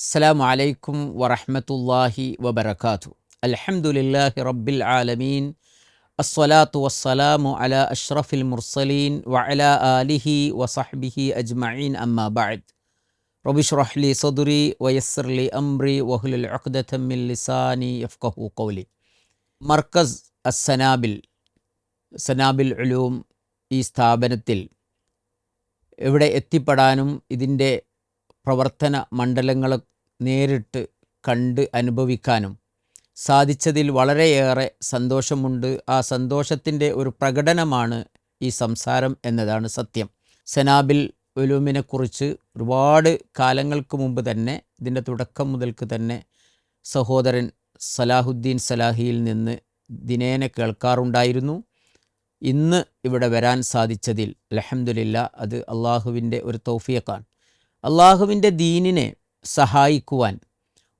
അസ്സലാമു അലൈക്കും വറഹമത്തല്ലാഹി വബർക്കാത്തു അൽഹംദുലില്ലാഹി റബ്ബിൽ ആലമീൻ. അസ്സലാത്തു വസ്സലാമു അല അഷ്റഫിൽ മുർസലീൻ വഅല ആലിഹി വസഹ്ബിഹി അജ്മഈൻ അമ്മാ ബഅദ്. റബി ഷ്റഹ്ലി സദുരി വയസ്സർലി അംറി വഹുലുൽ അഖ്ദത്തമ്മിൽ ലിസാനി യഫ്കഹു കൗലി മർക്കസ് അസ്സനാബിൽ സനാബിൽ ഉലൂം ഈ സ്ഥാപനത്തിൽ എവിടെ എത്തിപ്പെടാനും ഇതിന്റെ പ്രവർത്തന മണ്ഡലങ്ങൾ നേരിട്ട് കണ്ട് അനുഭവിക്കാനും സാധിച്ചതിൽ വളരെയേറെ സന്തോഷമുണ്ട്. ആ സന്തോഷത്തിന്റെ ഒരു പ്രകടനമാണ് ഈ സംസാരം എന്നതാണ് സത്യം. സെനാബിൽ ഉലൂമിനെക്കുറിച്ച് ഒരുപാട് കാലങ്ങൾക്ക് മുമ്പ് തന്നെ ഇതിന്റെ തുടക്കം മുതൽക്ക് തന്നെ സഹോദരൻ സലാഹുദ്ദീൻ സലാഹിയിൽ നിന്ന് ദിനേനെ കേൾക്കാറുണ്ടായിരുന്നു. ഇന്ന് ഇവിടെ വരാൻ സാധിച്ചതിൽ അലഹമുല്ല അത് അള്ളാഹുവിന്റെ ഒരു തൗഫിയക്കാണ് അള്ളാഹുവിന്റെ ദീനിനെ സഹായിക്കുവാൻ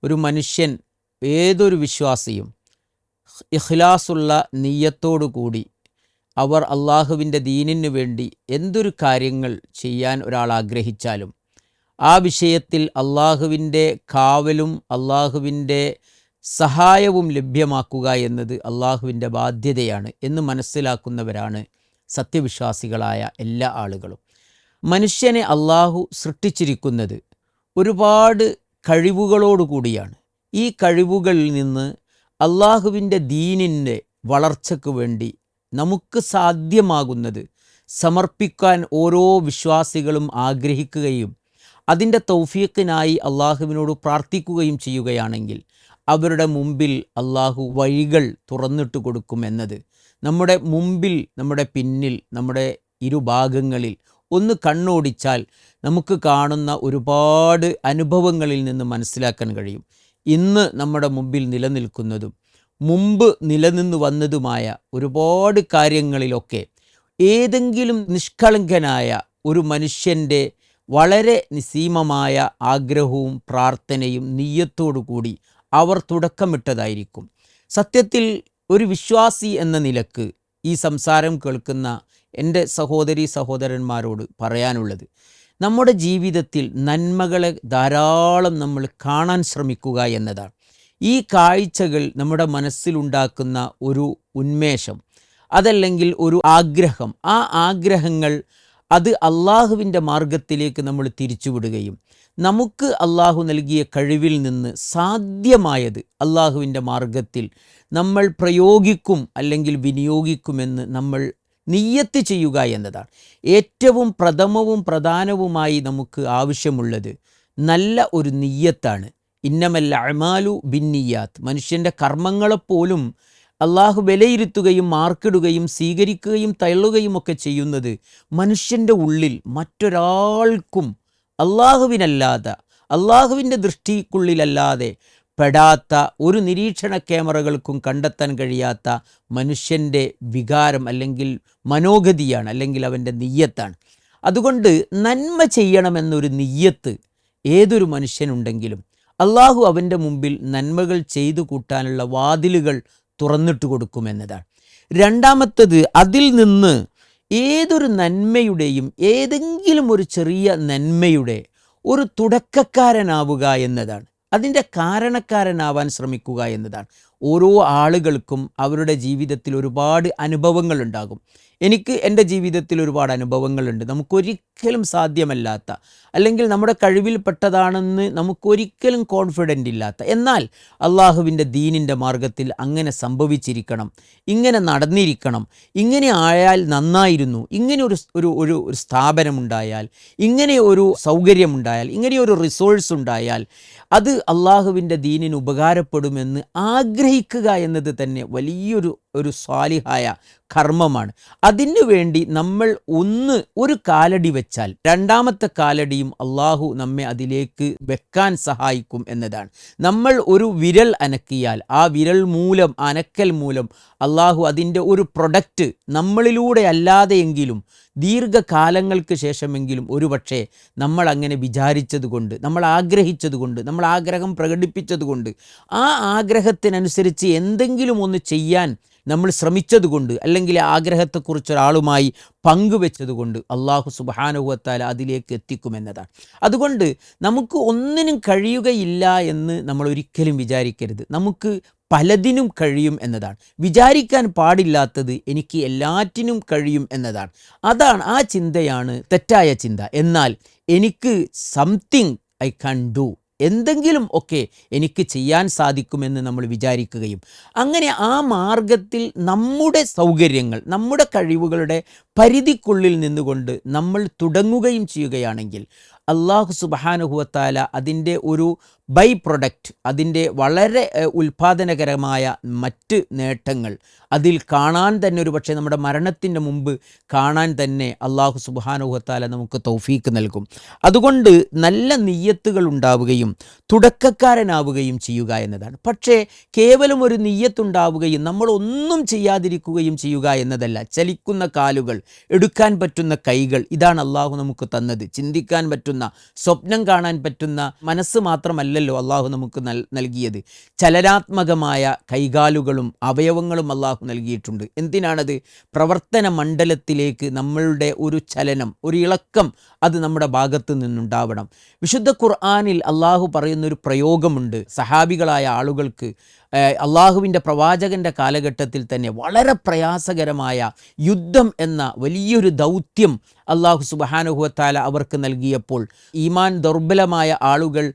ഒരു മനുഷ്യൻ ഏതൊരു വിശ്വാസിയും ഇഖ്ലാസുള്ള നീയത്തോടു കൂടി അവർ അള്ളാഹുവിന്റെ ദീനിനു വേണ്ടി എന്തൊരു കാര്യങ്ങൾ ചെയ്യാൻ ഒരാൾ ആഗ്രഹിച്ചാലും ആ വിഷയത്തിൽ അള്ളാഹുവിന്റെ കാവലും അള്ളാഹുവിന്റെ സഹായവും ലഭ്യമാക്കുക എന്നത് അള്ളാഹുവിന്റെ ബാധ്യതയാണ് എന്ന് മനസ്സിലാക്കുന്നവരാണ് സത്യവിശ്വാസികളായ എല്ലാ ആളുകളും. മനുഷ്യനെ അള്ളാഹു സൃഷ്ടിച്ചിരിക്കുന്നത് ഒരുപാട് കഴിവുകളോടുകൂടിയാണ് ഈ കഴിവുകളിൽ നിന്ന് അള്ളാഹുവിന്റെ ദീനിന്റെ വളർച്ചയ്ക്ക് വേണ്ടി നമുക്ക് സാധ്യമാകുന്നത് സമർപ്പിക്കാൻ ഓരോ വിശ്വാസികളും ആഗ്രഹിക്കുകയും അതിന്റെ തൗഫീഖിനായി അള്ളാഹുവിനോട് പ്രാർത്ഥിക്കുകയും ചെയ്യുകയാണെങ്കിൽ അവരുടെ മുമ്പിൽ അള്ളാഹു വഴികൾ തുറന്നിട്ട് കൊടുക്കുമെന്നത് നമ്മുടെ മുമ്പിൽ നമ്മുടെ പിന്നിൽ നമ്മുടെ ഇരുഭാഗങ്ങളിൽ ഒന്ന് കണ്ണോടിച്ചാൽ നമുക്ക് കാണുന്ന ഒരുപാട് അനുഭവങ്ങളിൽ നിന്ന് മനസ്സിലാക്കാൻ കഴിയും. ഇന്ന് നമ്മുടെ മുമ്പിൽ നിലനിൽക്കുന്നതും മുമ്പ് നിലനിന്ന് വന്നതുമായ ഒരുപാട് കാര്യങ്ങളിലൊക്കെ ഏതെങ്കിലും നിഷ്കളങ്കനായ ഒരു മനുഷ്യന്റെ വളരെ നിസീമമായ ആഗ്രഹവും പ്രാർത്ഥനയും നീയത്തോടു കൂടി അവർ തുടക്കമിട്ടതായിരിക്കും. സത്യത്തിൽ ഒരു വിശ്വാസി എന്ന നിലയ്ക്ക് ഈ സംസാരം കേൾക്കുന്ന എന്റെ സഹോദരി സഹോദരന്മാരോട് പറയാനുള്ളത് നമ്മുടെ ജീവിതത്തിൽ നന്മകളെ ധാരാളം നമ്മൾ കാണാൻ ശ്രമിക്കുക എന്നതാണ്. ഈ കാഴ്ചകൾ നമ്മുടെ മനസ്സിലുണ്ടാക്കുന്ന ഒരു ഉന്മേഷം അതല്ലെങ്കിൽ ഒരു ആഗ്രഹം. ആ ആഗ്രഹങ്ങൾ അത് അള്ളാഹുവിന്റെ മാർഗത്തിലേക്ക് നമ്മൾ തിരിച്ചുവിടുകയും നമുക്ക് അള്ളാഹു നൽകിയ കഴിവിൽ നിന്ന് സാധ്യമായത് അള്ളാഹുവിന്റെ മാർഗത്തിൽ നമ്മൾ പ്രയോഗിക്കും അല്ലെങ്കിൽ വിനിയോഗിക്കുമെന്ന് നമ്മൾ നിയ്യത്ത് ചെയ്യുക എന്നതാണ്. ഏറ്റവും പ്രഥമവും പ്രധാനവുമായി നമുക്ക് ആവശ്യമുള്ളത് നല്ല ഒരു നീയത്താണ്. ഇന്നമല്ല അമാലു ബിന്നിയാത്ത്. മനുഷ്യന്റെ കർമ്മങ്ങളെപ്പോലും അള്ളാഹു വിലയിരുത്തുകയും മാർക്കിടുകയും സ്വീകരിക്കുകയും തള്ളുകയും ഒക്കെ ചെയ്യുന്നത് മനുഷ്യന്റെ ഉള്ളിൽ മറ്റൊരാൾക്കും അള്ളാഹുവിനല്ലാതെ അള്ളാഹുവിന്റെ ദൃഷ്ടിക്കുള്ളിലല്ലാതെ പെടാത്ത ഒരു നിരീക്ഷണ ക്യാമറകൾക്കും കണ്ടെത്താൻ കഴിയാത്ത മനുഷ്യന്റെ വികാരം അല്ലെങ്കിൽ മനോഗതിയാണ് അല്ലെങ്കിൽ അവന്റെ നെയ്യത്താണ്. അതുകൊണ്ട് നന്മ ചെയ്യണമെന്നൊരു നെയ്യത്ത് ഏതൊരു മനുഷ്യനുണ്ടെങ്കിലും അള്ളാഹു അവന്റെ മുമ്പിൽ നന്മകൾ ചെയ്തു കൂട്ടാനുള്ള വാതിലുകൾ തുറന്നിട്ട് കൊടുക്കുമെന്നതാണ് രണ്ടാമത്തത് അതിൽ നിന്ന് ഏതൊരു നന്മയുടെയും ഏതെങ്കിലും ഒരു ചെറിയ നന്മയുടെ ഒരു തുടക്കക്കാരനാവുക എന്നതാണ്. അതിന്റെ കാരണക്കാരനാവാൻ ശ്രമിക്കുക എന്നതാണ്. ഓരോ ആളുകൾക്കും അവരുടെ ജീവിതത്തിൽ ഒരുപാട് അനുഭവങ്ങൾ ഉണ്ടാകും എനിക്ക് എന്റെ ജീവിതത്തിൽ ഒരുപാട് അനുഭവങ്ങളുണ്ട്. നമുക്കൊരിക്കലും സാധ്യമല്ലാത്ത അല്ലെങ്കിൽ നമ്മുടെ കഴിവിൽപ്പെട്ടതാണെന്ന് നമുക്കൊരിക്കലും കോൺഫിഡന്റ് ഇല്ലാത്ത. എന്നാൽ അള്ളാഹുവിന്റെ ദീനിന്റെ മാർഗത്തിൽ അങ്ങനെ സംഭവിച്ചിരിക്കണം. ഇങ്ങനെ നടന്നിരിക്കണം. ഇങ്ങനെ ആയാൽ നന്നായിരുന്നു. ഇങ്ങനെ ഒരു ഒരു ഒരു സ്ഥാപനമുണ്ടായാൽ ഇങ്ങനെ ഒരു സൗകര്യമുണ്ടായാൽ ഇങ്ങനെ ഒരു റിസോഴ്സ് ഉണ്ടായാൽ അത് അള്ളാഹുവിന്റെ ദീനിന് ഉപകാരപ്പെടുമെന്ന് ആഗ്രഹിക്കുക എന്നത് തന്നെ വലിയൊരു ഒരു സ്വാലിഹായ കർമ്മമാണ്. അതിനു വേണ്ടി നമ്മൾ ഒന്ന് ഒരു കാലടി വെച്ചാൽ രണ്ടാമത്തെ കാലടിയും അള്ളാഹു നമ്മെ അതിലേക്ക് വെക്കാൻ സഹായിക്കും എന്നതാണ്. നമ്മൾ ഒരു വിരൽ അനക്കിയാൽ ആ വിരൽ മൂലം അനക്കൽ മൂലം അള്ളാഹു അതിന്റെ ഒരു പ്രൊഡക്റ്റ് നമ്മളിലൂടെ അല്ലാതെയെങ്കിലും ദീർഘകാലങ്ങൾക്ക് ശേഷമെങ്കിലും ഒരുപക്ഷെ നമ്മൾ അങ്ങനെ വിചാരിച്ചതുകൊണ്ട് നമ്മൾ ആഗ്രഹിച്ചതുകൊണ്ട് നമ്മൾ ആഗ്രഹം പ്രകടിപ്പിച്ചതുകൊണ്ട് ആ ആഗ്രഹത്തിനനുസരിച്ച് എന്തെങ്കിലും ഒന്ന് ചെയ്യാൻ നമ്മൾ ശ്രമിച്ചതുകൊണ്ട് അല്ലെങ്കിൽ ആഗ്രഹത്തെക്കുറിച്ച് ഒരാളുമായി പങ്കുവെച്ചതുകൊണ്ട് അള്ളാഹു സുബാനുഭവത്താൽ അതിലേക്ക് എത്തിക്കുമെന്നതാണ്. അതുകൊണ്ട് നമുക്ക് ഒന്നിനും കഴിയുകയില്ല എന്ന് നമ്മൾ ഒരിക്കലും വിചാരിക്കരുത്. നമുക്ക് പലതിനും കഴിയും എന്നതാണ്. വിചാരിക്കാൻ പാടില്ലാത്തത് എനിക്ക് എല്ലാറ്റിനും കഴിയും എന്നതാണ്. അതാണ് ആ ചിന്തയാണ് തെറ്റായ ചിന്ത. എന്നാൽ എനിക്ക് സംതിങ് ഐ കൺ ഡു എന്തെങ്കിലും ഒക്കെ എനിക്ക് ചെയ്യാൻ സാധിക്കുമെന്ന് നമ്മൾ വിചാരിക്കുകയും അങ്ങനെ ആ മാർഗത്തിൽ നമ്മുടെ സൗകര്യങ്ങൾ നമ്മുടെ കഴിവുകളുടെ പരിധിക്കുള്ളിൽ നിന്നുകൊണ്ട് നമ്മൾ തുടങ്ങുകയും ചെയ്യുകയാണെങ്കിൽ അള്ളാഹു സുബാനുഹുവത്താല അതിന്റെ ഒരു ബൈ പ്രൊഡക്റ്റ് അതിന്റെ വളരെ ഉൽപാദനകരമായ മറ്റ് നേട്ടങ്ങൾ അതിൽ കാണാൻ തന്നെ ഒരു പക്ഷേ നമ്മുടെ മരണത്തിന്റെ മുമ്പ് കാണാൻ തന്നെ അള്ളാഹു സുബാനുഹത്താല നമുക്ക് തൗഫീക്ക് നൽകും. അതുകൊണ്ട് നല്ല നെയ്യത്തുകൾ ഉണ്ടാവുകയും തുടക്കക്കാരനാവുകയും ചെയ്യുക എന്നതാണ്. പക്ഷേ കേവലം ഒരു നെയ്യത്തുണ്ടാവുകയും നമ്മളൊന്നും ചെയ്യാതിരിക്കുകയും ചെയ്യുക എന്നതല്ല. ചലിക്കുന്ന കാലുകൾ എടുക്കാൻ പറ്റുന്ന കൈകൾ ഇതാണ് അള്ളാഹു നമുക്ക് തന്നത്. ചിന്തിക്കാൻ പറ്റുന്ന സ്വപ്നം കാണാൻ പറ്റുന്ന മനസ്സ് മാത്രമല്ലല്ലോ അള്ളാഹു നമുക്ക് നൽ നൽകിയത്. ചലനാത്മകമായ കൈകാലുകളും അവയവങ്ങളും അള്ളാഹു നൽകിയിട്ടുണ്ട്. എന്തിനാണത്? പ്രവർത്തന മണ്ഡലത്തിലേക്ക് നമ്മളുടെ ഒരു ചലനം ഒരു ഇളക്കം അത് നമ്മുടെ ഭാഗത്ത് നിന്നുണ്ടാവണം. വിശുദ്ധ ഖുർആാനിൽ അള്ളാഹു പറയുന്നൊരു പ്രയോഗമുണ്ട് സഹാബികളായ ആളുകൾക്ക് അള്ളാഹുവിന്റെ പ്രവാചകന്റെ കാലഘട്ടത്തിൽ തന്നെ വളരെ പ്രയാസകരമായ യുദ്ധം എന്ന വലിയൊരു ദൗത്യം അള്ളാഹു സുബഹാനുഹുവത്താല അവർക്ക് നൽകിയപ്പോൾ ഈമാൻ ദുർബലമായ ആളുകൾ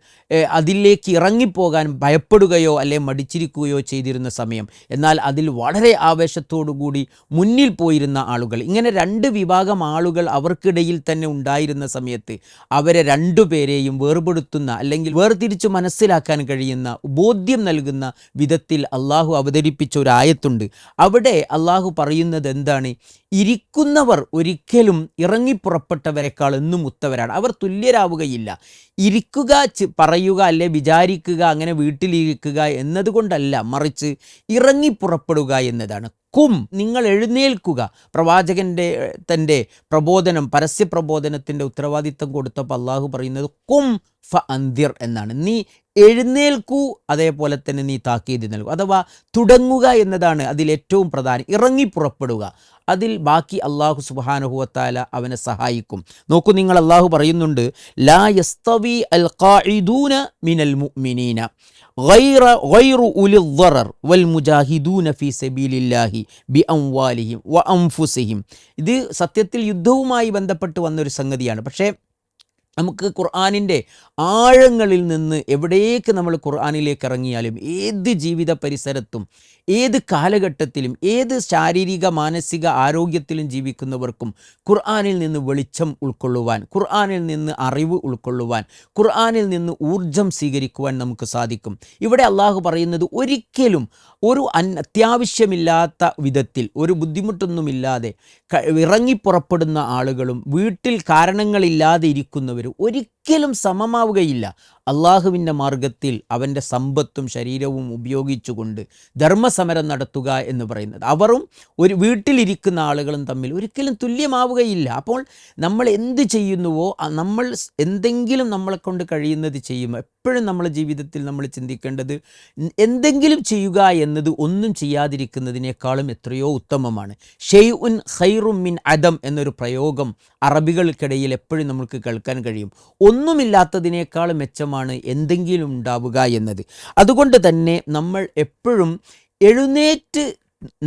അതിലേക്ക് ഇറങ്ങിപ്പോകാൻ ഭയപ്പെടുകയോ അല്ലെ മടിച്ചിരിക്കുകയോ ചെയ്തിരുന്ന സമയം. എന്നാൽ അതിൽ വളരെ ആവേശത്തോടുകൂടി മുന്നിൽ പോയിരുന്ന ആളുകൾ ഇങ്ങനെ രണ്ട് വിഭാഗം ആളുകൾ അവർക്കിടയിൽ തന്നെ ഉണ്ടായിരുന്ന സമയത്ത് അവരെ രണ്ടുപേരെയും വേർപെടുത്തുന്ന അല്ലെങ്കിൽ വേർതിരിച്ച് മനസ്സിലാക്കാൻ കഴിയുന്ന ബോധ്യം നൽകുന്ന വിധത്തിൽ അള്ളാഹു അവതരിപ്പിച്ച ഒരു ആയത്തുണ്ട്. അവിടെ അള്ളാഹു പറയുന്നത് എന്താണ്? ഇരിക്കുന്നവർ ഒരിക്കലും ഇറങ്ങിപ്പുറപ്പെട്ടവരെക്കാൾ എന്നും ഉത്തവരാണ്. അവർ തുല്യരാവുകയില്ല. ഇരിക്കുക പറയുക അല്ലെ വിചാരിക്കുക അങ്ങനെ വീട്ടിലിരിക്കുക എന്നതുകൊണ്ടല്ല മറിച്ച് ഇറങ്ങിപ്പുറപ്പെടുക എന്നതാണ്. കും നിങ്ങൾ എഴുന്നേൽക്കുക. പ്രവാചകന്റെ തന്റെ പ്രബോധനം പരസ്യ പ്രബോധനത്തിന്റെ ഉത്തരവാദിത്തം കൊടുത്തപ്പോൾ അള്ളാഹു പറയുന്നത് കും ഫ അന്തിർ എന്നാണ്. നീ എഴുന്നേൽക്കൂ അതേപോലെ തന്നെ നീ താക്കീത് നൽകൂ. അഥവാ തുടങ്ങുക എന്നതാണ് അതിലേറ്റവും പ്രധാനം. ഇറങ്ങി പുറപ്പെടുക. അതിൽ ബാക്കി അള്ളാഹു സുബാനുഹുവത്താല അവനെ സഹായിക്കും. നോക്കൂ നിങ്ങൾ അള്ളാഹു പറയുന്നുണ്ട് ലാ യസ്തവി അൽ ഖാഇദൂന മിനൽ മുഅ്മിനീന. غير غير أولي الضرر والمجاهدون في سبيل الله بأموالهم وأنفسهم ഇത് സത്യത്തിൽ യുദ്ധവുമായി ബന്ധപ്പെട്ട് വന്നൊരു സംഗതിയാണ് പക്ഷേ നമുക്ക് ഖുർആാനിന്റെ ആഴങ്ങളിൽ നിന്ന് എവിടേക്ക് നമ്മൾ ഖുർആാനിലേക്ക് ഇറങ്ങിയാലും ഏത് ജീവിത പരിസരത്തും ഏത് കാലഘട്ടത്തിലും ഏത് ശാരീരിക മാനസിക ആരോഗ്യത്തിലും ജീവിക്കുന്നവർക്കും ഖുർആാനിൽ നിന്ന് വെളിച്ചം ഉൾക്കൊള്ളുവാൻ ഖുർആാനിൽ നിന്ന് അറിവ് ഉൾക്കൊള്ളുവാൻ ഖുർആാനിൽ നിന്ന് ഊർജം സ്വീകരിക്കുവാൻ നമുക്ക് സാധിക്കും. ഇവിടെ അള്ളാഹു പറയുന്നത് ഒരിക്കലും ഒരു അത്യാവശ്യമില്ലാത്ത വിധത്തിൽ ഒരു ബുദ്ധിമുട്ടൊന്നുമില്ലാതെ ഇറങ്ങി ഇറങ്ങിപ്പുറപ്പെടുന്ന ആളുകളും വീട്ടിൽ കാരണങ്ങളില്ലാതെ ഇരിക്കുന്നവരും número ഒരിക്കലും സമമാവുകയില്ല. അള്ളാഹുവിന്റെ മാർഗത്തിൽ അവന്റെ സമ്പത്തും ശരീരവും ഉപയോഗിച്ചുകൊണ്ട് ധർമ്മസമരം നടത്തുക എന്ന് പറയുന്നത്. അവറും ഒരു വീട്ടിലിരിക്കുന്ന ആളുകളും തമ്മിൽ ഒരിക്കലും തുല്യമാവുകയില്ല. അപ്പോൾ നമ്മൾ എന്ത് ചെയ്യുന്നുവോ നമ്മൾ എന്തെങ്കിലും നമ്മളെ കൊണ്ട് കഴിയുന്നത് ചെയ്യും എപ്പോഴും നമ്മളെ ജീവിതത്തിൽ നമ്മൾ ചിന്തിക്കേണ്ടത് എന്തെങ്കിലും ചെയ്യുക എന്നത് ഒന്നും ചെയ്യാതിരിക്കുന്നതിനേക്കാളും എത്രയോ ഉത്തമമാണ്. ഷെയ് ഉൻ ഖൈറും മിൻ അദം എന്നൊരു പ്രയോഗം അറബികൾക്കിടയിൽ എപ്പോഴും നമുക്ക് കേൾക്കാൻ കഴിയും. ഒന്നുമില്ലാത്തതിനേക്കാൾ മെച്ചമാണ് എന്തെങ്കിലും ഉണ്ടാവുക എന്നത്. അതുകൊണ്ട് തന്നെ നമ്മൾ എപ്പോഴും എഴുന്നേറ്റ്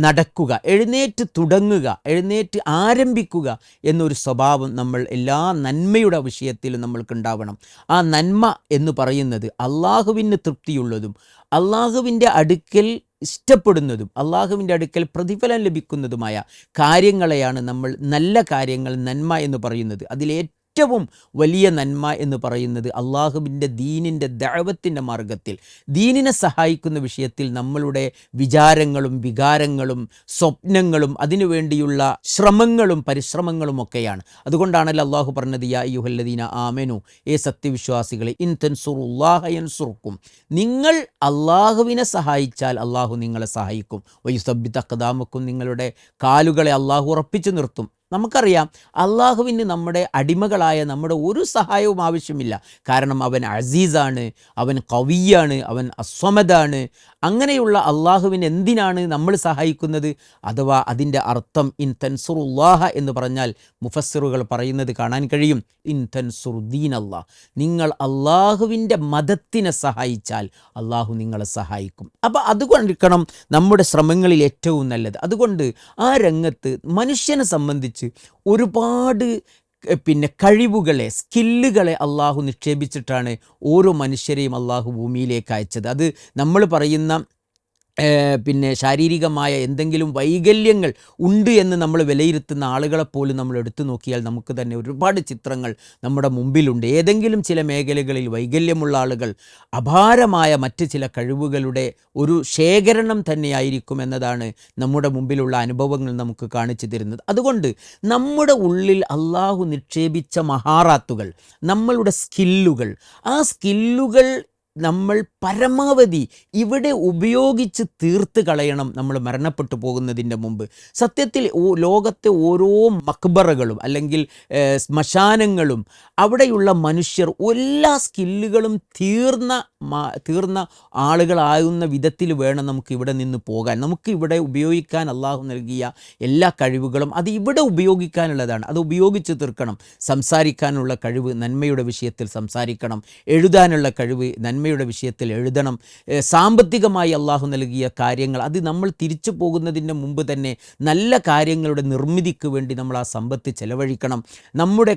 നടക്കുക എഴുന്നേറ്റ് തുടങ്ങുക എഴുന്നേറ്റ് ആരംഭിക്കുക എന്നൊരു സ്വഭാവം നമ്മൾ എല്ലാ നന്മയുടെ വിഷയത്തിലും നമ്മൾക്കുണ്ടാവണം. ആ നന്മ എന്ന് പറയുന്നത് അള്ളാഹുവിന് തൃപ്തിയുള്ളതും അള്ളാഹുവിന്റെ അടുക്കൽ ഇഷ്ടപ്പെടുന്നതും അള്ളാഹുവിന്റെ അടുക്കൽ പ്രതിഫലം ലഭിക്കുന്നതുമായ കാര്യങ്ങളെയാണ് നമ്മൾ നല്ല കാര്യങ്ങൾ നന്മ എന്ന് പറയുന്നത്. അതിലേറ്റവും വലിയ നന്മ എന്ന് പറയുന്നത് അള്ളാഹുവിന്റെ ദീനിന്റെ ദഴവത്തിന്റെ മാർഗത്തിൽ ദീനിനെ സഹായിക്കുന്ന വിഷയത്തിൽ നമ്മളുടെ വിചാരങ്ങളും വികാരങ്ങളും സ്വപ്നങ്ങളും അതിനുവേണ്ടിയുള്ള ശ്രമങ്ങളും പരിശ്രമങ്ങളും ഒക്കെയാണ്. അതുകൊണ്ടാണല്ലോ അള്ളാഹു പറഞ്ഞത് യാ യുഹല്ലദീന ആമനു ഏ സത്യവിശ്വാസികളെ ഇൻ തൻസുറുല്ലാഹയൻസുർക്കും നിങ്ങൾ അള്ളാഹുവിനെ സഹായിച്ചാൽ അള്ളാഹു നിങ്ങളെ സഹായിക്കും. വയുസബ്ബി തക്കദാമക്കും നിങ്ങളുടെ കാലുകളെ അള്ളാഹു ഉറപ്പിച്ചു നിർത്തും. നമുക്കറിയാം അള്ളാഹുവിന് നമ്മുടെ അടിമകളായ നമ്മുടെ ഒരു സഹായവും ആവശ്യമില്ല. കാരണം അവൻ അസീസാണ് അവൻ കവിയാണ് അവൻ അസ്വമതാണ്. അങ്ങനെയുള്ള അള്ളാഹുവിന് എന്തിനാണ് നമ്മൾ സഹായിക്കുന്നത്? അഥവാ അതിന്റെ അർത്ഥം ഇൻ തൻസുറുല്ലാഹ എന്ന് പറഞ്ഞാൽ മുഫസ്സിറുകൾ പറയുന്നത് കാണാൻ കഴിയും. ഇൻ തൻസുറുദ്ദീൻ അള്ളാഹ് നിങ്ങൾ അള്ളാഹുവിന്റെ മതത്തിനെ സഹായിച്ചാൽ അള്ളാഹു നിങ്ങളെ സഹായിക്കും. അപ്പോൾ അതുകൊണ്ടിരിക്കണം നമ്മുടെ ശ്രമങ്ങളിൽ ഏറ്റവും നല്ലത്. അതുകൊണ്ട് ആ രംഗത്ത് മനുഷ്യനെ സംബന്ധിച്ച് ഒരുപാട് പിന്നെ കഴിവുകളെ സ്കില്ലുകളെ അള്ളാഹു നിക്ഷേപിച്ചിട്ടാണ് ഓരോ മനുഷ്യരെയും അള്ളാഹു ഭൂമിയിലേക്ക് അയച്ചത്. അത് നമ്മൾ പറയുന്ന പിന്നെ ശാരീരികമായ എന്തെങ്കിലും വൈകല്യങ്ങൾ ഉണ്ട് എന്ന് നമ്മൾ വിലയിരുത്തുന്ന ആളുകളെ പോലും നമ്മൾ എടുത്തു നോക്കിയാൽ നമുക്ക് തന്നെ ഒരുപാട് ചിത്രങ്ങൾ നമ്മുടെ മുമ്പിലുണ്ട്. ഏതെങ്കിലും ചില മേഖലകളിൽ വൈകല്യമുള്ള ആളുകൾ അപാരമായ മറ്റ് ചില കഴിവുകളുടെ ഒരു ശേഖരണം തന്നെയായിരിക്കും എന്നതാണ് നമ്മുടെ മുമ്പിലുള്ള അനുഭവങ്ങൾ നമുക്ക് കാണിച്ചു തരുന്നത്. അതുകൊണ്ട് നമ്മുടെ ഉള്ളിൽ അള്ളാഹു നിക്ഷേപിച്ച മഹാറാത്തുകൾ നമ്മളുടെ സ്കില്ലുകൾ ആ സ്കില്ലുകൾ നമ്മൾ പരമാവധി ഇവിടെ ഉപയോഗിച്ച് തീർത്ത് കളയണം നമ്മൾ മരണപ്പെട്ടു പോകുന്നതിന്റെ മുമ്പ്. സത്യത്തിൽ ലോകത്തെ ഓരോ മക്ബറകളും അല്ലെങ്കിൽ ശ്മശാനങ്ങളും അവിടെയുള്ള മനുഷ്യർ എല്ലാ സ്കില്ലുകളും തീർന്ന തീർന്ന ആളുകളാകുന്ന വിധത്തിൽ വേണം നമുക്ക് ഇവിടെ നിന്ന് പോകാൻ. നമുക്ക് ഇവിടെ ഉപയോഗിക്കാൻ അള്ളാഹു നൽകിയ എല്ലാ കഴിവുകളും അത് ഇവിടെ ഉപയോഗിക്കാനുള്ളതാണ്. അത് ഉപയോഗിച്ച് തീർക്കണം. സംസാരിക്കാനുള്ള കഴിവ് നന്മയുടെ വിഷയത്തിൽ സംസാരിക്കണം. എഴുതാനുള്ള കഴിവ് നന്മയുടെ വിഷയത്തിൽ എഴുതണം. സാമ്പത്തികമായി അള്ളാഹു നൽകിയ കാര്യങ്ങൾ അത് നമ്മൾ തിരിച്ചു പോകുന്നതിന്റെ മുമ്പ് തന്നെ നല്ല കാര്യങ്ങളുടെ നിർമ്മിതിക്ക് വേണ്ടി നമ്മൾ ആ സമ്പത്ത് ചെലവഴിക്കണം. നമ്മുടെ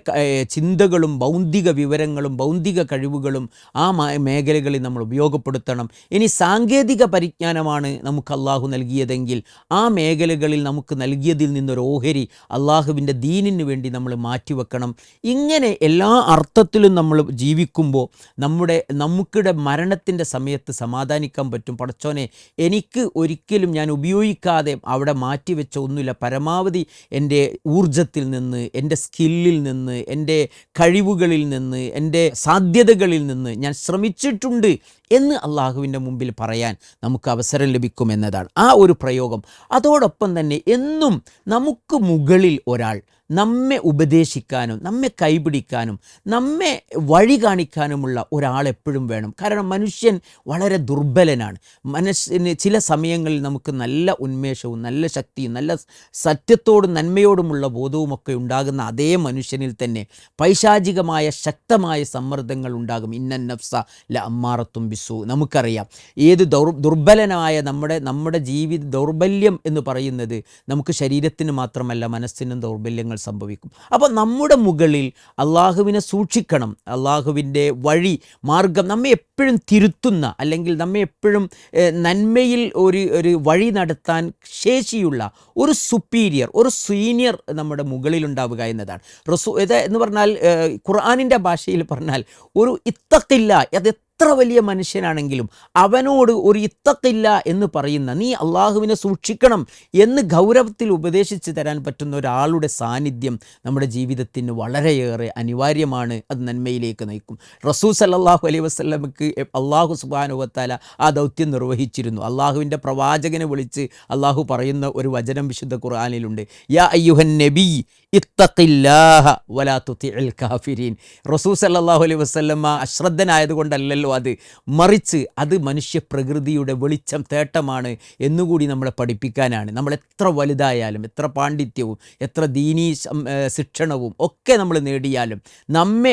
ചിന്തകളും ബൗദ്ധിക വിവരങ്ങളും ബൗദ്ധിക കഴിവുകളും ആ മേഖലകളിൽ നമ്മൾ ഉപയോഗപ്പെടുത്തണം. ഇനി സാങ്കേതിക പരിജ്ഞാനമാണ് നമുക്ക് അള്ളാഹു നൽകിയതെങ്കിൽ ആ മേഖലകളിൽ നമുക്ക് നൽകിയതിൽ നിന്നൊരു ഓഹരി അള്ളാഹുവിന്റെ ദീനിന് വേണ്ടി നമ്മൾ മാറ്റിവെക്കണം. ഇങ്ങനെ എല്ലാ അർത്ഥത്തിലും നമ്മൾ ജീവിക്കുമ്പോൾ നമ്മുടെ നമുക്കിടെ മരണത്തിന്റെ സമയത്ത് സമാധാനിക്കാൻ പറ്റും. പടച്ചോനെ എനിക്ക് ഒരിക്കലും ഞാൻ ഉപയോഗിക്കാതെ അവിടെ മാറ്റിവെച്ച ഒന്നുമില്ല. പരമാവധി എന്റെ ഊർജത്തിൽ നിന്ന് എന്റെ സ്കില്ലിൽ നിന്ന് എന്റെ കഴിവുകളിൽ നിന്ന് എന്റെ സാധ്യതകളിൽ നിന്ന് ഞാൻ ശ്രമിച്ചിട്ടുണ്ട് എന്ന് അള്ളാഹുവിന്റെ മുമ്പിൽ പറയാൻ നമുക്ക് അവസരം ലഭിക്കുമെന്നതാണ് ആ ഒരു പ്രയോഗം. അതോടൊപ്പം തന്നെ എന്നും നമുക്ക് മുകളിൽ ഒരാൾ നമ്മെ ഉപദേശിക്കാനും നമ്മെ കൈപിടിക്കാനും നമ്മെ വഴി കാണിക്കാനുമുള്ള ഒരാളെപ്പോഴും വേണം. കാരണം മനുഷ്യൻ വളരെ ദുർബലനാണ്. മനസ്സിന് ചില സമയങ്ങളിൽ നമുക്ക് നല്ല ഉന്മേഷവും നല്ല ശക്തിയും നല്ല സത്യത്തോടും നന്മയോടുമുള്ള ബോധവുമൊക്കെ ഉണ്ടാകുന്ന അതേ മനുഷ്യനിൽ തന്നെ പൈശാചികമായ ശക്തമായ സമ്മർദ്ദങ്ങൾ ഉണ്ടാകും. ഇന്നൻ നഫ്സ ല അമ്മാറത്തും ബിസു നമുക്കറിയാം. ഏത് ദൗർ ദുർബലനായ നമ്മുടെ നമ്മുടെ ജീവിത ദൗർബല്യം എന്ന് പറയുന്നത് നമുക്ക് ശരീരത്തിന് മാത്രമല്ല മനസ്സിനും ദൗർബല്യങ്ങൾ സംഭവിക്കും. അപ്പോൾ നമ്മുടെ മുകളിൽ അള്ളാഹുവിനെ സൂക്ഷിക്കണം. അള്ളാഹുവിന്റെ വഴി മാർഗം നമ്മെ എപ്പോഴും തിരുത്തുന്ന അല്ലെങ്കിൽ നമ്മെ എപ്പോഴും നന്മയിൽ ഒരു ഒരു വഴി നടത്താൻ ശേഷിയുള്ള ഒരു സുപ്പീരിയർ ഒരു സീനിയർ നമ്മുടെ മുകളിലുണ്ടാവുക എന്നതാണ്. റസൂ ഇത് എന്ന് പറഞ്ഞാൽ ഖുർആാനിന്റെ ഭാഷയിൽ പറഞ്ഞാൽ ഒരു ഇത്തക്കില്ല അത് എത്ര വലിയ മനുഷ്യനാണെങ്കിലും അവനോട് ഒരു ഇത്തക്കില്ല എന്ന് പറയുന്ന നീ അള്ളാഹുവിനെ സൂക്ഷിക്കണം എന്ന് ഗൗരവത്തിൽ ഉപദേശിച്ച് തരാൻ പറ്റുന്ന ഒരാളുടെ സാന്നിധ്യം നമ്മുടെ ജീവിതത്തിന് വളരെയേറെ അനിവാര്യമാണ്. അത് നന്മയിലേക്ക് നയിക്കും. റസൂസ് അല്ലാഹു അലൈഹി വസല്ലമക്ക് അള്ളാഹു സുബാനുവത്താല ആ ദൗത്യം നിർവഹിച്ചിരുന്നു. അള്ളാഹുവിന്റെ പ്രവാചകനെ വിളിച്ച് അള്ളാഹു പറയുന്ന ഒരു വചനം വിശുദ്ധ ഖുർആാനിലുണ്ട്. യാ അയ്യുഹൻ നബി ഇത്തഖില്ലാഹ വലാ തുതിഇൽ കാഫിരീൻ. റസൂൽ സല്ലല്ലാഹു അലൈഹി വസല്ലമ അശ്രദ്ധനായതുകൊണ്ടല്ലല്ലോ അത്. മറിച്ച് അത് മനുഷ്യ പ്രകൃതിയുടെ വെളിച്ചം തേട്ടമാണ് എന്നുകൂടി നമ്മളെ പഠിപ്പിക്കാനാണ്. നമ്മൾ എത്ര വലുതായാലും എത്ര പാണ്ഡിത്യവും എത്ര ദീനീ ശിക്ഷണവും ഒക്കെ നമ്മൾ നേടിയാലും നമ്മെ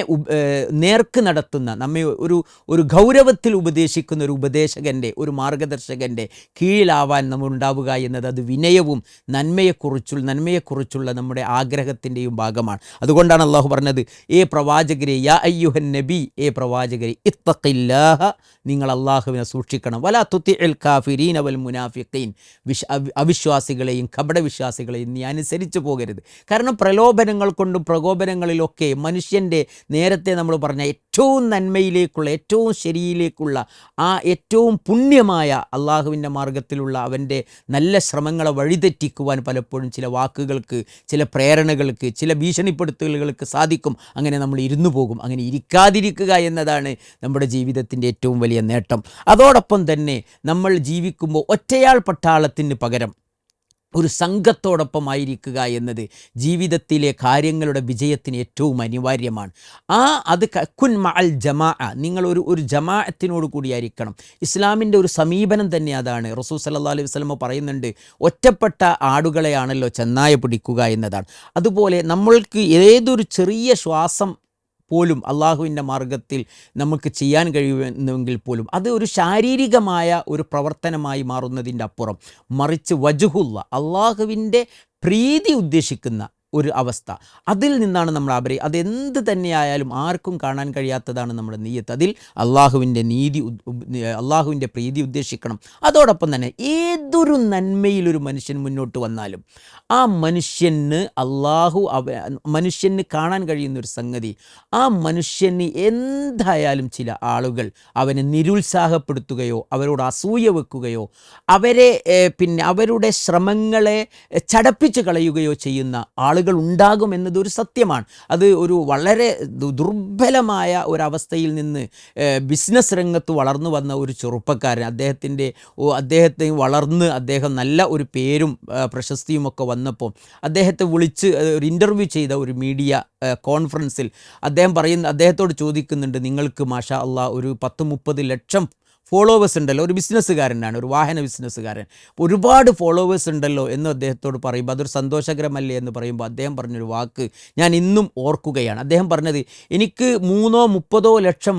നേർക്ക് നടത്തുന്ന നമ്മെ ഒരു ഒരു ഗൗരവത്തിൽ ഉപദേശിക്കുന്ന ഒരു ഉപദേശകന്റെ ഒരു മാർഗദർശകന്റെ കീഴിലാവാൻ നമ്മൾ ഉണ്ടാവുക എന്നത് അത് വിനയവും നന്മയെക്കുറിച്ചുള്ള നന്മയെക്കുറിച്ചുള്ള നമ്മുടെ ആഗ്രഹത്തിന്റെയും ഭാഗമാണ്. അതുകൊണ്ടാണ് അള്ളാഹു പറഞ്ഞത് ഏ പ്രവാചകരെ യാ അയ്യുഹൻ നബി ഏ പ്രവാചകരെ ഇത്തഖില്ലാഹ നിങ്ങൾ അള്ളാഹുവിനെ സൂക്ഷിക്കണം. വലാ തുത്തി എൽ കാഫിരീൻ അവൽ മുനാഫിഖീൻ. വിശ് അവി- അവിശ്വാസികളെയും കപടവിശ്വാസികളെയും നീ അനുസരിച്ച് പോകരുത്. കാരണം പ്രലോഭനങ്ങൾ കൊണ്ടും പ്രകോപനങ്ങളിലൊക്കെ മനുഷ്യന്റെ നേരത്തെ നമ്മൾ പറഞ്ഞ ഏറ്റവും നന്മയിലേക്കുള്ള ഏറ്റവും ശരിയിലേക്കുള്ള ആ ഏറ്റവും പുണ്യമായ അള്ളാഹുവിന്റെ മാർഗത്തിലുള്ള അവന്റെ നല്ല ശ്രമങ്ങളെ വഴിതെറ്റിക്കുവാൻ പലപ്പോഴും ചില വാക്കുകൾക്ക് ചില പ്രേരണകൾക്ക് ചില ഭീഷണിപ്പെടുത്തലുകൾക്ക് സാധിക്കും. അങ്ങനെ നമ്മൾ ഇരുന്നു പോകും. അങ്ങനെ ഇരിക്കാതിരിക്കുക എന്നതാണ് നമ്മുടെ ജീവിതത്തിന്റെ ഏറ്റവും വലിയ നേട്ടം. അതോടൊപ്പം തന്നെ നമ്മൾ ജീവിക്കുമ്പോൾ ഒറ്റയാൾ പട്ടാളത്തിന് പകരം ഒരു സംഘത്തോടൊപ്പമായിരിക്കുക എന്നത് ജീവിതത്തിലെ കാര്യങ്ങളുടെ വിജയത്തിന് ഏറ്റവും അനിവാര്യമാണ്. ആ അത് കുൻ മഅൽ ജമാ നിങ്ങൾ ഒരു ജമാഅത്തിനോട് കൂടിയായിരിക്കണം ഇസ്ലാമിന്റെ ഒരു സമീപനം തന്നെ അതാണ്. റസൂൽ സല്ലല്ലാഹു അലൈഹി വസ്ലമ പറയുന്നുണ്ട് ഒറ്റപ്പെട്ട ആടുകളെയാണല്ലോ ചെന്നായ പിടിക്കുക എന്നതാണ്. അതുപോലെ നമ്മൾക്ക് ഏതൊരു ചെറിയ ശ്വാസം പോലും അള്ളാഹുവിന്റെ മാർഗത്തിൽ നമുക്ക് ചെയ്യാൻ കഴിയുമെങ്കിൽ പോലും അത് ഒരു ശാരീരികമായ ഒരു പ്രവർത്തനമായി മാറുന്നതിന്റെ അപ്പുറം. മറിച്ച് വജുഹുള്ള അള്ളാഹുവിന്റെ പ്രീതി ഉദ്ദേശിക്കുന്ന ഒരു അവസ്ഥ. അതിൽ നിന്നാണ് നമ്മൾ അവരെ അതെന്ത് തന്നെയായാലും ആർക്കും കാണാൻ കഴിയാത്തതാണ് നമ്മുടെ നീയത്ത്. അതിൽ അള്ളാഹുവിന്റെ നീതി അള്ളാഹുവിന്റെ പ്രീതി ഉദ്ദേശിക്കണം. അതോടൊപ്പം തന്നെ ഏതൊരു നന്മയിലൊരു മനുഷ്യൻ മുന്നോട്ട് വന്നാലും ആ മനുഷ്യന് അള്ളാഹു മനുഷ്യന് കാണാൻ കഴിയുന്ന ഒരു സംഗതി ആ മനുഷ്യന് എന്തായാലും ചില ആളുകൾ അവനെ നിരുത്സാഹപ്പെടുത്തുകയോ അവരോട് അസൂയ വെക്കുകയോ അവരെ പിന്നെ അവരുടെ ശ്രമങ്ങളെ ചടപ്പിച്ച് കളയുകയോ ചെയ്യുന്ന ആളുകൾ ഉണ്ടാകും എന്നതൊരു സത്യമാണ്. അത് ഒരു വളരെ ദുർബലമായ ഒരവസ്ഥയിൽ നിന്ന് ബിസിനസ് രംഗത്ത് വളർന്നു വന്ന ഒരു ചെറുപ്പക്കാരൻ. അദ്ദേഹത്തിന്റെ അദ്ദേഹത്തെ വളർന്ന് അദ്ദേഹം നല്ല ഒരു പേരും പ്രശസ്തിയുമൊക്കെ വന്നപ്പോൾ അദ്ദേഹത്തെ വിളിച്ച് ഒരു ഇന്റർവ്യൂ ചെയ്ത ഒരു മീഡിയ കോൺഫറൻസിൽ അദ്ദേഹം പറയുന്ന അദ്ദേഹത്തോട് ചോദിക്കുന്നുണ്ട് നിങ്ങൾക്ക് മാഷ അള്ളാ ഒരു പത്ത് മുപ്പത് ലക്ഷം ഫോളോവേഴ്സ് ഉണ്ടല്ലോ. ഒരു ബിസിനസ്സുകാരനാണ് ഒരു വാഹന ബിസിനസ്സുകാരൻ ഒരുപാട് ഫോളോവേഴ്സ് ഉണ്ടല്ലോ എന്ന് അദ്ദേഹത്തോട് പറയുമ്പോൾ അതൊരു സന്തോഷകരമല്ലേ എന്ന് പറയുമ്പോൾ അദ്ദേഹം പറഞ്ഞൊരു വാക്ക് ഞാൻ ഇന്നും ഓർക്കുകയാണ്. അദ്ദേഹം പറഞ്ഞത് എനിക്ക് മൂന്നോ മുപ്പതോ ലക്ഷം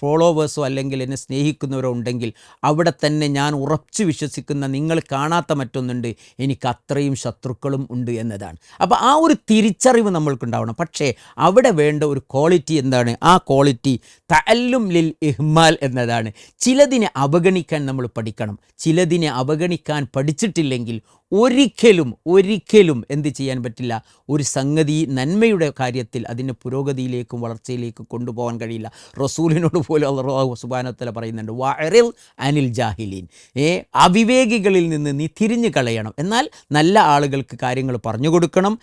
ഫോളോവേഴ്സോ അല്ലെങ്കിൽ എന്നെ സ്നേഹിക്കുന്നവരോ ഉണ്ടെങ്കിൽ അവിടെ തന്നെ ഞാൻ ഉറച്ചു വിശ്വസിക്കുന്ന നിങ്ങൾ കാണാത്ത മറ്റൊന്നുണ്ട്. എനിക്ക് അത്രയും ശത്രുക്കളും ഉണ്ട് എന്നതാണ്. അപ്പോൾ ആ ഒരു തിരിച്ചറിവ് നമ്മൾക്കുണ്ടാവണം. പക്ഷേ അവിടെ വേണ്ട ഒരു ക്വാളിറ്റി എന്താണ്? ആ ക്വാളിറ്റി തഅല്ലും ലിൽ ഇഹ്മാൽ എന്നതാണ്. ചിലതിനെ അവഗണിക്കാൻ നമ്മൾ പഠിക്കണം. ചിലതിനെ അവഗണിക്കാൻ പഠിച്ചിട്ടില്ലെങ്കിൽ ഒരിക്കലും ഒരിക്കലും എന്ത് ചെയ്യാൻ പറ്റില്ല. ഒരു സംഗതി നന്മയുടെ കാര്യത്തിൽ അതിന് പുരോഗതിയിലേക്കും വളർച്ചയിലേക്കും കൊണ്ടുപോകാൻ കഴിയില്ല. റസൂലിനോട് പോലും അള്ളാഹു സുബാനത്തല പറയുന്നുണ്ട് വയറിൽ അനിൽ ജാഹിലീൻ. ഏ അവിവേകികളിൽ നിന്ന് നീ തിരിഞ്ഞു കളയണം. എന്നാൽ നല്ല ആളുകൾക്ക് കാര്യങ്ങൾ പറഞ്ഞു കൊടുക്കണം.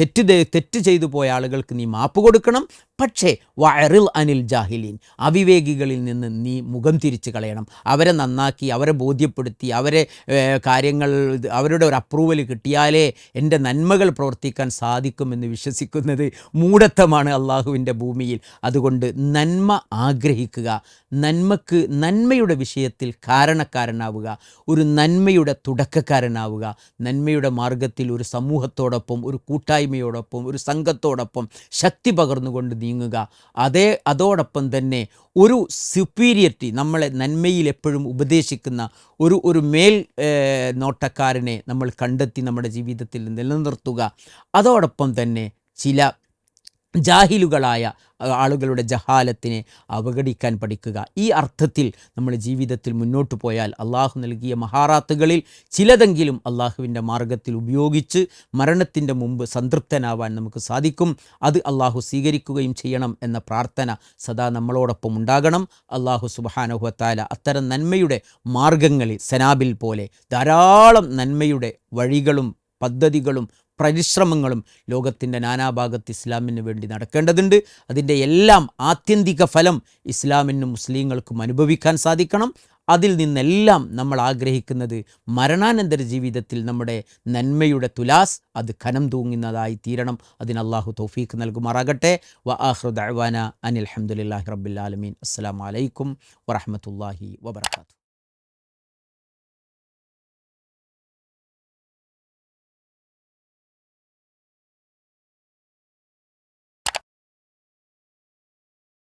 തെറ്റ് തെറ്റ് ചെയ്തു പോയ ആളുകൾക്ക് നീ മാപ്പ് കൊടുക്കണം. പക്ഷേ വയറിൽ അനിൽ ജാഹിലീൻ അവിവേകികളിൽ നിന്ന് നീ മുഖം തിരിച്ച് കളയണം. അവരെ നന്നാക്കി അവരെ ബോധ്യപ്പെടുത്തി അവരെ ഏ, കാര്യങ്ങൾ അവരുടെ ഒരു അപ്രൂവൽ കിട്ടിയാലേ എന്റെ നന്മകൾ പ്രവർത്തിക്കാൻ സാധിക്കുമെന്ന് വിശ്വസിക്കുന്നത് മൂഢത്വമാണ് അള്ളാഹുവിന്റെ ഭൂമിയിൽ. അതുകൊണ്ട് നന്മ ആഗ്രഹിക്കുക നന്മക്ക് നന്മയുടെ വിഷയത്തിൽ കാരണക്കാരനാവുക ഒരു നന്മയുടെ തുടക്കക്കാരനാവുക നന്മയുടെ മാർഗത്തിൽ ഒരു സമൂഹത്തോടൊപ്പം ഒരു കൂട്ടായ്മയോടൊപ്പം ഒരു സംഘത്തോടൊപ്പം ശക്തി പകർന്നുകൊണ്ട് നീങ്ങുക. അതേ അതോടൊപ്പം തന്നെ ഒരു സുപ്പീരിയറിറ്റി നമ്മളെ നന്മയിൽ എപ്പോഴും ഉപദേശിക്കുന്ന ഒരു ഒരു മേൽ നോട്ടക്കാരനെ നമ്മൾ കണ്ടെത്തി നമ്മുടെ ജീവിതത്തിൽ നിലനിർത്തുക. അതോടൊപ്പം തന്നെ ചില ജാഹിലുകളായ ആളുകളുടെ ജഹാലത്തിനെ അവഗണിക്കാൻ പഠിക്കുക. ഈ അർത്ഥത്തിൽ നമ്മൾ ജീവിതത്തിൽ മുന്നോട്ട് പോയാൽ അള്ളാഹു നൽകിയ മഹാറാത്തുകളിൽ ചിലതെങ്കിലും അള്ളാഹുവിന്റെ മാർഗത്തിൽ ഉപയോഗിച്ച് മരണത്തിന്റെ മുമ്പ് സംതൃപ്തനാവാൻ നമുക്ക് സാധിക്കും. അത് അള്ളാഹു സ്വീകരിക്കുകയും ചെയ്യണം എന്ന പ്രാർത്ഥന സദാ നമ്മളോടൊപ്പം ഉണ്ടാകണം. അള്ളാഹു സുബാനഹുവത്താല അത്തരം നന്മയുടെ മാർഗങ്ങളിൽ സനാബിൽ പോലെ ധാരാളം നന്മയുടെ വഴികളും പദ്ധതികളും പരിശ്രമങ്ങളും ലോകത്തിന്റെ നാനാഭാഗത്ത് ഇസ്ലാമിന് വേണ്ടി നടക്കേണ്ടതുണ്ട്. അതിന്റെ എല്ലാം ആത്യന്തിക ഫലം ഇസ്ലാമിനും മുസ്ലിങ്ങൾക്കും അനുഭവിക്കാൻ സാധിക്കണം. അതിൽ നിന്നെല്ലാം നമ്മൾ ആഗ്രഹിക്കുന്നത് മരണാനന്തര ജീവിതത്തിൽ നമ്മുടെ നന്മയുടെ തുലാസ് അത് ഖനം തൂങ്ങുന്നതായി തീരണം. അതിന് അള്ളാഹു തൗഫീഖ് നൽകുമാറാകട്ടെ. വ ആഹ്റു ദഅ്വാന അനിൽ അൽഹംദുലില്ലാഹി റബ്ബുലാലമീൻ അസ്സാം വലൈക്കും വറഹ്മത്തുള്ളാഹി വബറകാതുഹു.